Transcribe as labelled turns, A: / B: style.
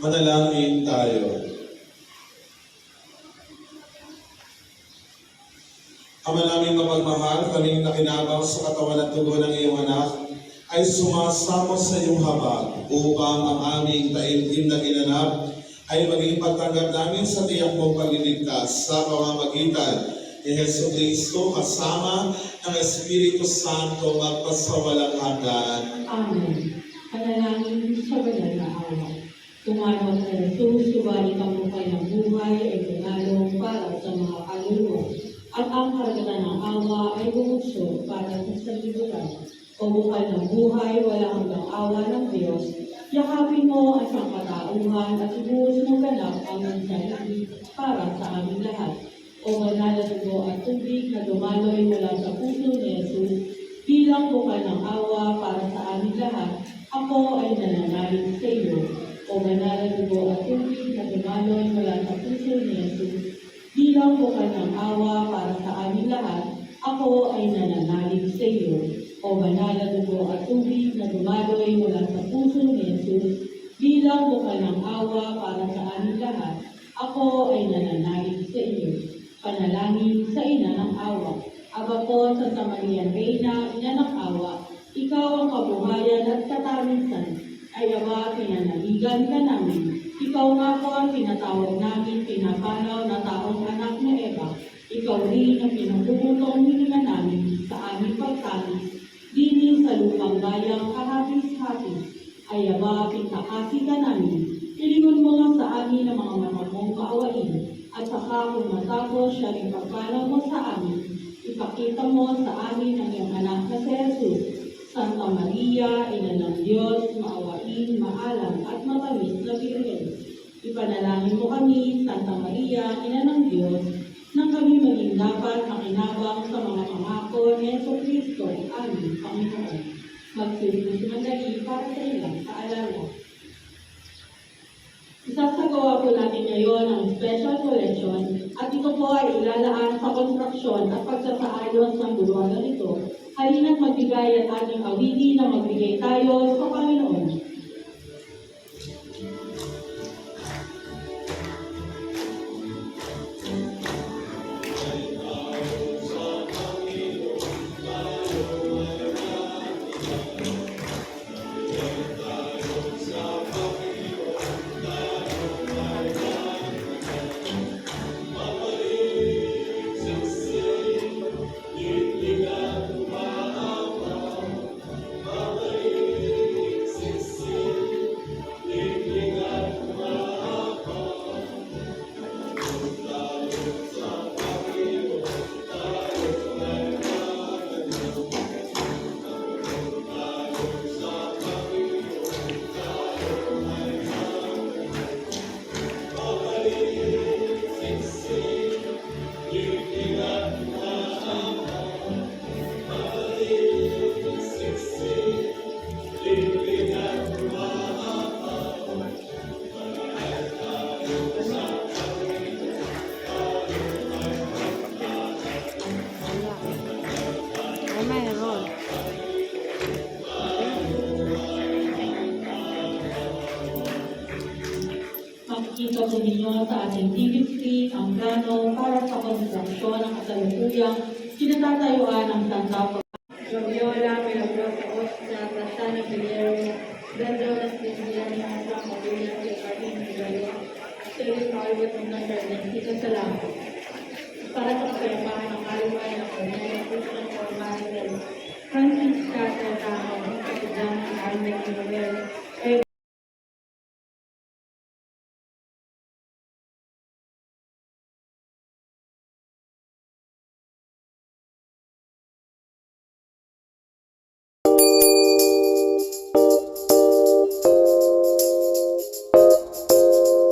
A: Manalangin tayo. Ama namin mapagmahal, kaming nakinabang sa katawan at tugo ng iyong anak, ay sumasamo sa iyong habag upang ang aming taimtim na ginanap ay maging pagtanggap namin sa tiyak mong pagliligtas sa pamamagitan ni Yesu Cristo kasama ng Espiritu Santo magpasawalang hanggan.
B: Amen. Panalangin sa banal na awa. Tumalong na Jesus, subalit ang bukay ng buhay ay pinalong para sa mga kaluluwa. At ang karagatan ng awa ay bumuso para sa sanlibutan. O bukal ng buhay, wala hanggang awa ng Diyos. Yakapin mo ang sangkatauhan at ibuhos mo ganap ang mensahe para sa aming lahat. O banal na dugo at tubig na dumaloy mula sa puso ni Jesus bilang bukal ng awa para sa aming lahat, ako ay nananalig sa iyo. O banal na dugo at tubig na dumaloy mula sa puso ni Jesus bilang bukal ng awa para sa aming lahat, ako ay nananalig sa iyo. O banal na dugo at tubig na dumaloy mula sa puso ni Jesus bilang bukal ng awa para sa aming lahat, ako ay nananalig sa iyo. Panalangin sa ina ng awa. Aba po sa Samarian Reina, ina ng awa, katamisan, ay awa pinanaligan ka namin. Ikaw nga po ang tinatawag namin pinapanaw na taong anak ni Eva. Ikaw rin ang pinagpuputong hininga namin sa aming pagkalis. Dini sa lupang bayang kahapis-hapis, ay awa pintakasi ka namin. Ilingon mo lang sa amin ang mga mata mong kaawain, at saka kung matapos siya rin mo sa amin, ipakita mo sa amin ang iyong anak na si Jesus. Santa Maria, Ina ng Diyos, maawain, maalam at matamis na Birhen. Ipanalangin mo kami, Santa Maria, Ina ng Diyos, nang kami maging dapat makinabang sa mga pangako ni Yeso Cristo, aming Panginoon. Magsisimula sumandali para sa ilang paalala. Isasagawa po natin ngayon ang special collection at ito po ay ilalaan sa konstruksyon at pagsasaayos ng bulwagan nito. Halina't magbigay at ating awiti na magbigay tayo sa Panginoon. Makikita po ninyo sa ating TV screen ang plano para sa konstruksyon ng kasalukuyang kinatatayuan ng Santa Romiola, Milagrosa, Osca, Tasana, Vilero, Pedro, Las Piñas, Nasa, Mabuya, Jacqueline, Miguel, Sir kalawit ng number ng kita sa langit. Para sa kapalapahan ng kaliwa ng kanyang puso ng formal ng Francis Carter Tao, kapitan ng Army Universe,